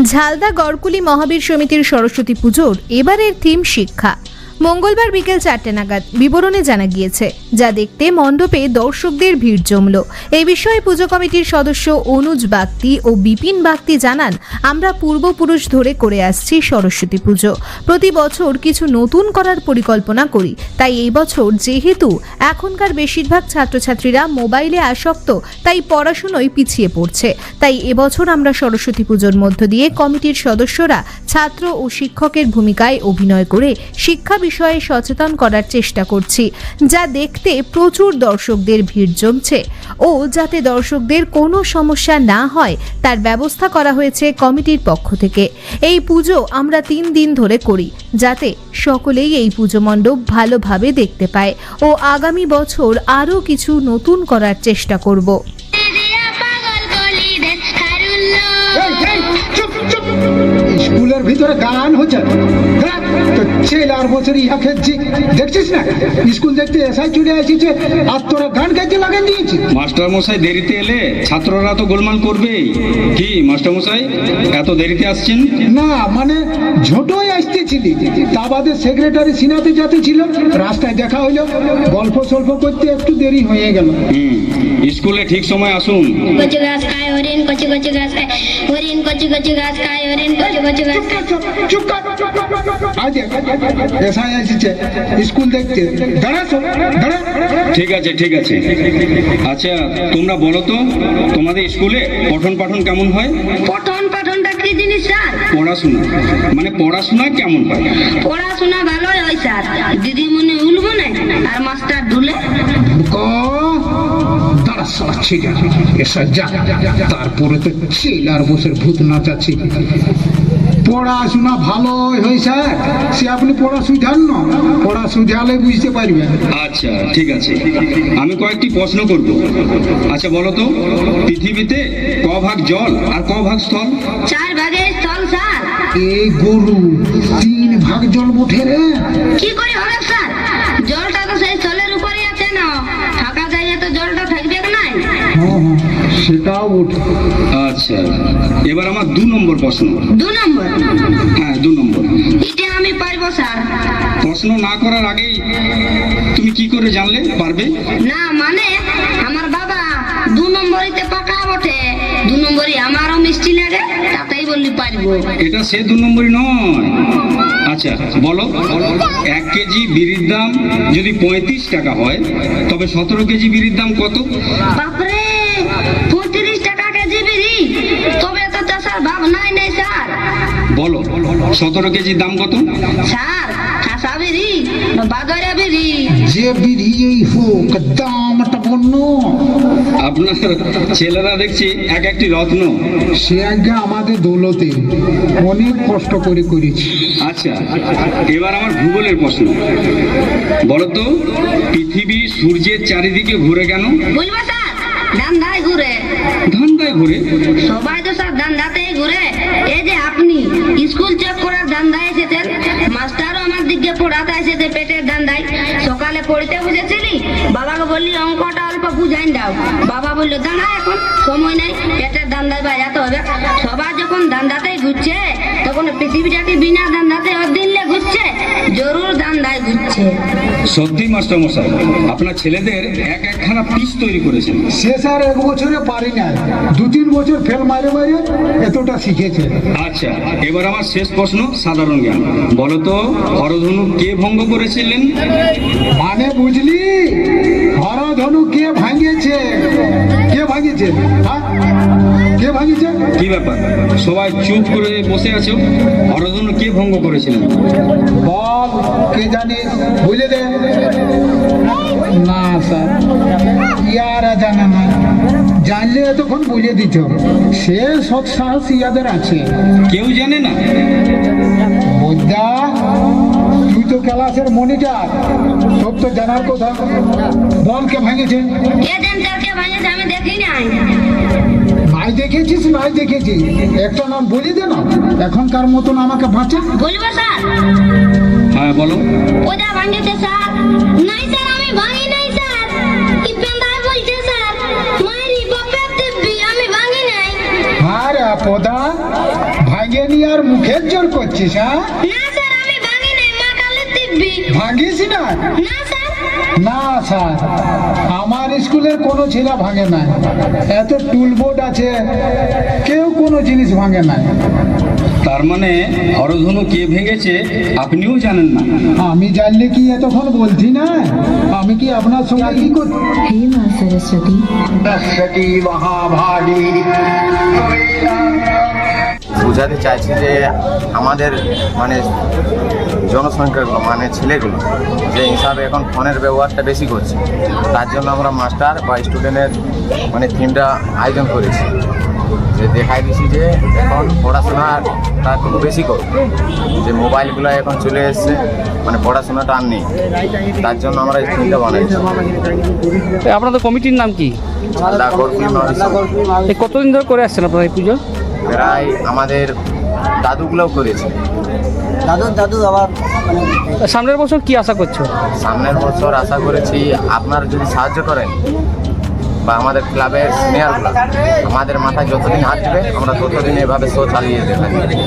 ঝালদা গড়কুলি মহাবীর সমিতির সরস্বতী পুজোর এবারের থিম শিক্ষা। মঙ্গলবার বিকেল চারটে নাগাদ বিবরণে জানা গিয়েছে, যা দেখতে মণ্ডপে দর্শকদের ভিড় জমল। এই বিষয়ে পুজো কমিটির সদস্য অনুজ বাগতি ও বিপিন বাগতি জানান, আমরা পূর্বপুরুষ ধরে করে আসছি সরস্বতী পুজো। প্রতি বছর কিছু নতুন করার পরিকল্পনা করি। তাই এই বছর যেহেতু এখনকার বেশিরভাগ ছাত্রছাত্রীরা মোবাইলে আসক্ত, তাই পড়াশুনোয় পিছিয়ে পড়ছে। তাই এবছর আমরা সরস্বতী পুজোর মধ্য দিয়ে কমিটির সদস্যরা ছাত্র ও শিক্ষকের ভূমিকায় অভিনয় করে শিক্ষা বিষয়ে সচেতন করার চেষ্টা করছি, যা দেখতে প্রচুর দর্শকদের ভিড় জমছে ও যাতে দর্শকদের কোনো সমস্যা না হয়, তার ব্যবস্থা করা হয়েছে কমিটির পক্ষ থেকে। এই পুজো আমরা তিন দিন ধরে করি, যাতে সকলেই এই পুজো মণ্ডপ ভালোভাবে দেখতে পায় ও আগামী বছর আরও কিছু নতুন করার চেষ্টা করব। স্কুলের ভিতরে গান হচ্ছে হ্যাঁ ছেলে আর বছর ইহা খেলছি। দেখছিস না? স্কুল দেখতে এসাই চলে আসিছে আর তোরা গান গাইতে লাগান দিয়েছি। মাস্টার মশাই দেরিতে এলে ছাত্ররা তো গোলমাল করবেই। কি মাস্টার মশাই এত দেরিতে আসছেন? না মানে ঝোটোই আসতেছিলি। তা বাদে সেক্রেটারি সিনাতে যাতে ছিল রাস্তায় দেখা হইল গল্প সল্প করতে একটু দেরি হয়ে গেল। স্কুলে ঠিক সময় আসুন। কচু গাছ খায় হরিণ কচু কচু গাছ খায় হরিণ কচু কচু গাছ খায় হরিণ কচু কচু গাছ খায় চুপ কর আজ এসাই আসিছে স্কুল দেখতে দাঁড়া দাঁড়া ঠিক আছে ঠিক আছে। আচ্ছা তোমরা বলো তো তোমাদের স্কুলে পঠন পাঠন কেমন হয়? পঠন পাঠনটা কি জিনিস স্যার? পড়াশোনা। মানে পড়াশোনা কেমন হয়? পড়াশোনা ভালোই হয় স্যার। দিদিমণি উলবো না আর মাস্টার ঢুলে। ক? দাঁড়া সালা ছেলে। এসা যা। তারপরে তো ছেলার বসের ভূত নাচাচ্ছি পড়াশোনা ভালোই হয় স্যার সে আপনি পড়া সুঝান না? পড়া সুঝালে বুঝতে পারবেন আচ্ছা ঠিক আছে। আমি কয়েকটি প্রশ্ন করব। আচ্ছা বলো তো পৃথিবীতে ক ভাগ জল আর ক ভাগ স্থল? চার ভাগে স্থল স্যার। এই গরু তিন ভাগ জল উঠে রে। কি করে হবে স্যার? জলটা সেটাও উঠে। আচ্ছা এবার আমার দু নম্বর প্রশ্ন। দু নম্বর। হ্যাঁ দু নম্বর। এটা আমি পারব স্যার। প্রশ্ন না করার আগেই তুমি কি করে জানলে? পারবে? না মানে আমার বাবা দু নম্বরিতে পাকা বটে। দু নম্বরই আমারও মিষ্টি লাগে তাতেই বললি পারব। এটা সে দু নম্বরই নয়। আচ্ছা বলো। এক কেজি বিড়ির দাম যদি পঁয়ত্রিশ টাকা হয় তবে সতেরো কেজি বিড়ির দাম কত? বাপরে নাই নাই স্যার। বলো সতেরো কেজির দাম কত? স্যার বিড়ি বিড়ি। যে বেরিয়েই হোক দামটা বন্য আপনার ছেলেরা দেখছি এক একটি রত্ন। সে আগে আমাদের দৌলতে অনেক কষ্ট করে করেছি। আচ্ছা এবার আমার ভূগোলের প্রশ্ন। বলো তো পৃথিবী সূর্যের চারিদিকে ঘুরে কেন? বুঝব স্যার ধান্দায় ঘুরে। ধান্দায় ঘুরে? সবাই তো স্যার ধান্দাতেই ঘুরে। এই যে আপনি স্কুল চেক করার ধান্দায় এসেছেন মাস্টারও আমার দিকে পড়াতে এসেছে পেটের ধান্দায়। সকালে পড়তে বুঝেছিলি? বাবাকে বললি অঙ্কটা অল্প বুঝাইন দাও। বাবা বলল দাঁড়া এখন সময় নেই পেটের ধান্দায় বাজাতে হবে। সবাই যখন ধান্দাতেই ঘুরছে তখন পৃথিবীটাকে বিনা ধান্দাতে অদিনলে ঘুরছে জরুর ধান্দায় ঘুরছে। সত্যি মাস্টার মশাই আপনার ছেলেদের এক একখানা পিস তৈরি করেছেন। সে স্যার এক বছরে পারি না। দু তিন বছর ফেল মারে মারে এতটা শিখেছে। আচ্ছা এবার আমার শেষ প্রশ্ন সাধারণ জ্ঞান। বলো তো হরধনু কে ভঙ্গ করেছিলেন? মানে বুঝলি হরধনু কে ভাঙিয়েছে? কে ভাঙিয়েছে হ্যাঁ? কে ভাঙিয়েছে কি ব্যাপার? সবাই চুপ করে বসে আছো? হরধনু কে ভঙ্গ করেছিলেন বল কে জানিস বুঝলে দে। না স্যার। ইয়ারা জানে না। জানলে তখন বুঝে দিত। সে সৎ সাহস ইয়াদের আছে। কেউ জানে না? বুদ্ধা তুই তো ক্লাসের মনিটার। সব তো জানার কথা। বল কে ভাঙেছে আমি দেখি নাই। নাই দেখেছিস নাই দেখেছিস। একটা নাম বলে দে না। এখনকার মতন আমাকে বাঁচা। বলব স্যার? হ্যাঁ বলো। ওটা ভাঙেছে স্যার। নাই স্যার আমি ভাঙি নাই স্যার। ইপেন্দার বলছে স্যার মারি বাপের দিব্যি আমি ভাঙি নাই। আর পদা ভাঙ ভাঙে নি আর মুখের জোর করছিস হ্যাঁ? ভাঙিয়েছি না? না স্যার। আমার স্কুলের কোনো ছেলে ভাঙে না এত টুলবোর্ড আছে। কেউ কোনো জিনিস ভাঙে না তার মানে হরধনু কে ভেঙেছে আপনিও জানেন না। আমি জানলে কি এতক্ষণ বলছি না? আমি কি আপনার সঙ্গে কি করছি হে মা সরস্বতী। সরস্বতী মহাভাগী। বোঝাতে চাইছি যে আমাদের মানে জনসংখ্যাগুলো মানে ছেলেগুলো যে হিসাবে এখন ফোনের ব্যবহারটা বেশি করছে তার জন্য আমরা মাস্টার বা স্টুডেন্টের মানে থিমটা আয়োজন করেছি। যে দেখাই দিছি যে এখন পড়াশোনাটা খুব বেশি কর যে মোবাইলগুলো এখন চলে এসছে মানে পড়াশোনাটা আর নেই। তার জন্য আমরা এই থিমটা বানাইছি। আপনাদের কমিটির নাম কি? কতদিন ধরে করে আসছেন আপনারা এই পুজো? প্রায় আমাদের দাদুগুলোও করেছে। সামনের বছর কি আশা করছ? সামনের বছর আশা করেছি আপনার যদি সাহায্য করেন বা আমাদের ক্লাবের সিনিয়রগুলো আমাদের মাথায় যতদিন হাঁটবে আমরা ততদিন এভাবে শো চালিয়ে যেতে থাকি।